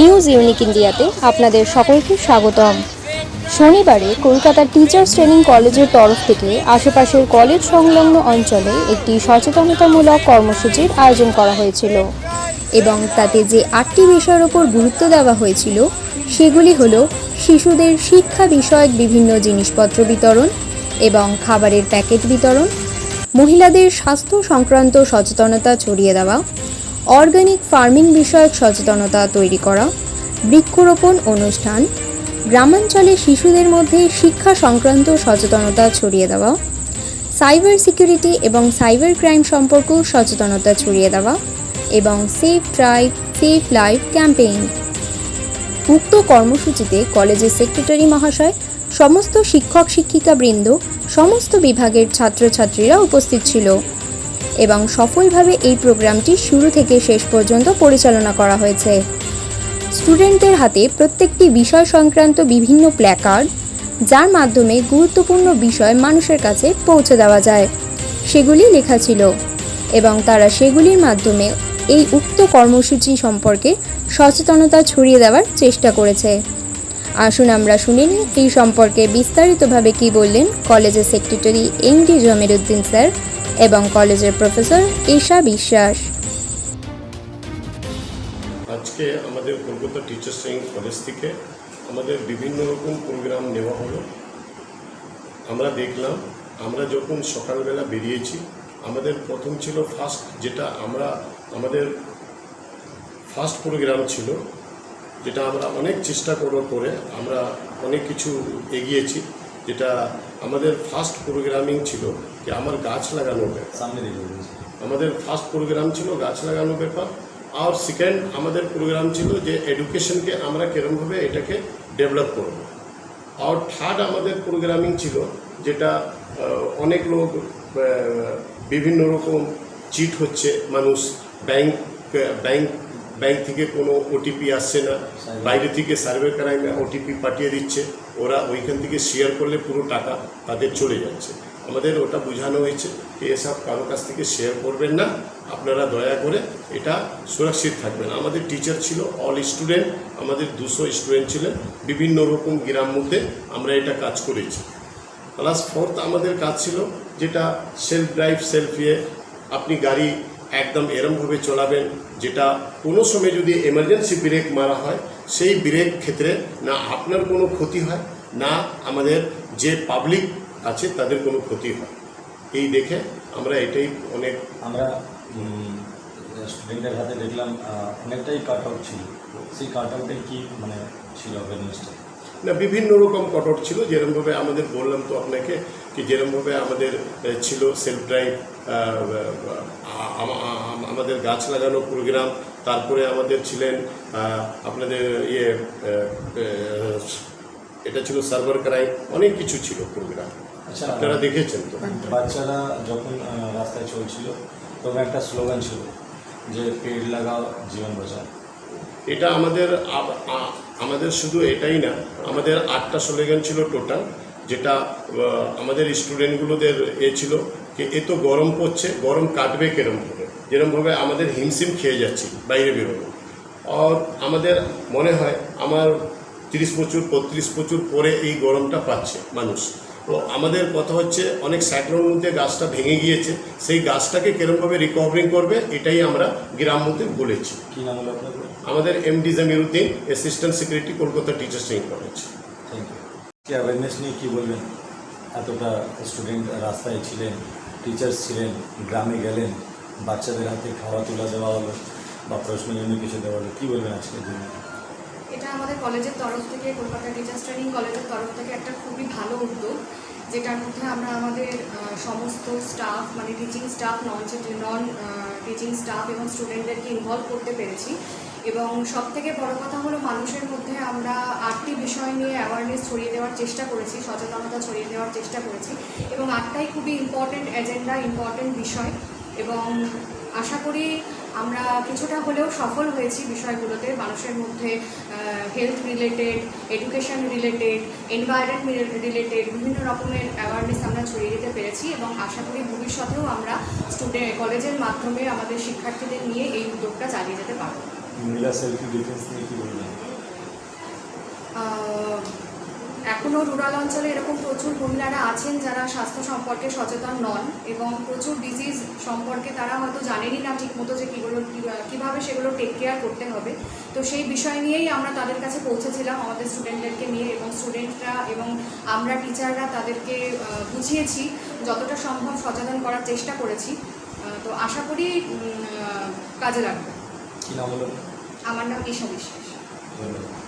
News unique ইন্ডিয়াতে আপনাদের সকলকে স্বাগতম। শনিবারে কলকাতার টিচার্স ট্রেনিং কলেজের তরফ থেকে আশেপাশের কলেজ সংলগ্ন অঞ্চলে একটি সচেতনতামূলক কর্মসূচির আয়োজন করা হয়েছিল এবং তাতে যে আটটি বিষয়ের ওপর গুরুত্ব দেওয়া হয়েছিল, সেগুলি হলো শিশুদের শিক্ষা বিষয়ক বিভিন্ন জিনিসপত্র বিতরণ এবং খাবারের প্যাকেট বিতরণ, মহিলাদের স্বাস্থ্য সংক্রান্ত সচেতনতা ছড়িয়ে দেওয়া অর্গানিক ফার্মিং বিষয়ক সচেতনতা তৈরি করা, বৃক্ষরোপণ অনুষ্ঠান, গ্রামাঞ্চলে শিশুদের মধ্যে শিক্ষা সংক্রান্ত সচেতনতা ছড়িয়ে দেওয়া, সাইবার সিকিউরিটি এবং সাইবার ক্রাইম সম্পর্কেও সচেতনতা ছড়িয়ে দেওয়া এবং safe drive safe life campaign. উক্ত কর্মসূচিতে কলেজের সেক্রেটারি মহাশয়, সমস্ত শিক্ষক শিক্ষিকাবৃন্দ সমস্ত বিভাগের ছাত্রছাত্রীরা উপস্থিত ছিল। এবং সফলভাবে এই প্রোগ্রামটি শুরু থেকে শেষ পর্যন্ত পরিচালনা করা হয়েছে। স্টুডেন্টদের হাতে প্রত্যেকটি বিষয় সংক্রান্ত বিভিন্ন প্ল্যাকার্ড যার মাধ্যমে গুরুত্বপূর্ণ বিষয় মানুষের কাছে পৌঁছে দেওয়া যায়। সেগুলি লেখা ছিল এবং তারা সেগুলির মাধ্যমে এই উক্ত কর্মসূচি সম্পর্কে সচেতনতা ছড়িয়ে দেওয়ার চেষ্টা করেছে। আসুন আমরা শুনে এই সম্পর্কে বিস্তারিতভাবে কি বললেন কলেজের সেক্রেটারি এম ডি জমির উদ্দিন স্যার এবং কলেজের প্রফেসর ঈশা বিশ্বাস। আজকে আমাদের কলকাতা টিচার্স ট্রেনিং কলেজ থেকে আমাদের বিভিন্ন রকম প্রোগ্রাম নেওয়া হলো। আমরা দেখলাম, আমরা যখন সকালবেলা বেরিয়েছি, আমাদের প্রথম ছিল ফার্স্ট যেটা আমরা, আমাদের ফার্স্ট প্রোগ্রাম ছিল যেটা আমরা অনেক চেষ্টা করার পরে আমরা অনেক কিছু এগিয়েছি। যেটা আমাদের ফার্স্ট প্রোগ্রামিং ছিল যে আমার গাছ লাগানোর ব্যাপার। সামনে আমাদের ফার্স্ট প্রোগ্রাম ছিল গাছ লাগানো ব্যাপার। আর সেকেন্ড আমাদের প্রোগ্রাম ছিল যে এডুকেশনকে আমরা কিরমভাবে এটাকে ডেভেলপ করব। আর থার্ড আমাদের প্রোগ্রামিং ছিল যেটা অনেক লোক বিভিন্ন রকম চিট হচ্ছে। মানুষ ব্যাংক ব্যাংক ব্যাংক থেকে কোনো ওটিপি আসছে না, বাইরে থেকে সার্ভে ক্রাইমে ওটিপি পাঠিয়ে দিচ্ছে। ওরা ওইখান থেকে শেয়ার করলে পুরো টাকা তাদের চলে যাচ্ছে। আমাদের ওটা বোঝানো হয়েছে যে এসব কারও কাছ থেকে শেয়ার করবেন না। আপনারা দয়া করে এটা সুরক্ষিত থাকবেন। আমাদের টিচার ছিল অল স্টুডেন্ট আমাদের দুশো স্টুডেন্ট ছিলেন। বিভিন্ন রকম গ্রাম মধ্যে আমরা এটা কাজ করেছি। প্লাস ফোর্থ আমাদের কাজ ছিল যেটা সেলফ ড্রাইভ সেলফ ইয়ে আপনি গাড়ি একদম এরমভাবে চলাবেন যেটা কোনো সময় যদি এমার্জেন্সি ব্রেক মারা হয় সেই ব্রেক ক্ষেত্রে না আপনার কোনো ক্ষতি হয় না আমাদের যে পাবলিক আছে তাদের কোনো ক্ষতি হয়। এই দেখে আমরা এটাই অনেক আমরা স্টুডেন্টের হাতে দেখলাম অনেকটাই কাট আউট ছিল। সেই কাট আউটে কি মানে ছিল অ্যাওয়ারনেসটা না বিভিন্ন রকম কটর ছিল। যেরকমভাবে আমাদের বললাম তো আপনাকে কি যেরমভাবে আমাদের ছিল সেলফ ড্রাইভ আমাদের গাছ লাগানো প্রোগ্রাম তারপরে আমাদের ছিলেন আপনাদের ইয়ে এটা ছিল সার্ভার ক্রাইম অনেক কিছু ছিল প্রোগ্রাম আচ্ছা আপনারা দেখেছেন তো? বাচ্চারা যখন রাস্তায় চলছিল তখন একটা স্লোগান ছিল যে পেড় লাগাও জীবন বাঁচাও। এটা আমাদের আমাদের শুধু এটাই না আমাদের আটটা স্লোগান ছিল টোটাল যেটা আমাদের স্টুডেন্টগুলোদের এ ছিল যে এত গরম পড়ছে গরম কাটবে কেরমভাবে যেরমভাবে আমাদের হিমশিম খেয়ে যাচ্ছি বাইরে বেরোনো। আর আমাদের মনে হয় আমার তিরিশ প্রচুর পঁয়ত্রিশ প্রচুর পরে এই গরমটা পাচ্ছে মানুষ। তো আমাদের কথা হচ্ছে অনেক সাইক্লোনের মধ্যে গাছটা ভেঙে গিয়েছে সেই গাছটাকে কিরমভাবে রিকভারিং করবে এটাই আমরা গ্রাম মধ্যে বলেছি। কী নাম হলো আপনার? আমাদের M D Jamiruddin assistant secretary Kolkata teachers training college thank you awareness নিয়ে কী বলবেন? এতটা স্টুডেন্ট রাস্তায় ছিলেন টিচার্স ছিলেন, গ্রামে গেলেন, বাচ্চাদের হাতে খাওয়া তুলা দেওয়া হলো বা প্রশ্নের জন্য কিছু দেওয়া হলো, কী বলবেন আজকের দিনে? এটা আমাদের কলেজের তরফ থেকে, কলকাতা টিচার্স ট্রেনিং কলেজের তরফ থেকে একটা খুবই ভালো উদ্যোগ, যেটার মধ্যে আমরা আমাদের সমস্ত স্টাফ মানে teaching staff non non teaching staff এবং স্টুডেন্টদেরকে ইনভলভ করতে পেরেছি। এবং সব থেকে বড় কথা হলো মানুষের মধ্যে আমরা আটটি বিষয় নিয়ে অ্যাওয়ারনেস ছড়িয়ে দেওয়ার চেষ্টা করেছি, সচেতনতা ছড়িয়ে দেওয়ার চেষ্টা করেছি এবং আটটাই খুবই ইম্পর্টেন্ট এজেন্ডা ইম্পর্টেন্ট বিষয় এবং আশা করি আমরা কিছুটা হলেও সফল হয়েছি বিষয়গুলোতে। মানুষের মধ্যে health related education related environment related বিভিন্ন রকমের অ্যাওয়ারনেস আমরা ছড়িয়ে দিতে পেরেছি এবং আশা করি ভবিষ্যতেও আমরা স্টুডেন্ট কলেজের মাধ্যমে আমাদের শিক্ষার্থীদের নিয়ে এই উদ্যোগটা চালিয়ে যেতে পারব। মহিলা সেলফি ডিফেন্স নিয়ে কী বলবেন? এখনও রুরাল অঞ্চলে এরকম প্রচুর মহিলারা আছেন যারা স্বাস্থ্য সম্পর্কে সচেতন নন এবং প্রচুর ডিজিজ সম্পর্কে তারা হয়তো জানেনই না ঠিকমতো যে কীগুলো কীভাবে সেগুলো টেক কেয়ার করতে হবে। তো সেই বিষয় নিয়েই আমরা তাদের কাছে পৌঁছেছিলাম, আমাদের স্টুডেন্টদেরকে নিয়ে এবং স্টুডেন্টরা এবং আমরা টিচাররা তাদেরকে বুঝিয়েছি যতটা সম্ভব সচেতন করার চেষ্টা করেছি। তো আশা করি কাজে লাগবে। কী নাম হলো? আমার নাম কেশব বিশ্বাস। ধন্যবাদ।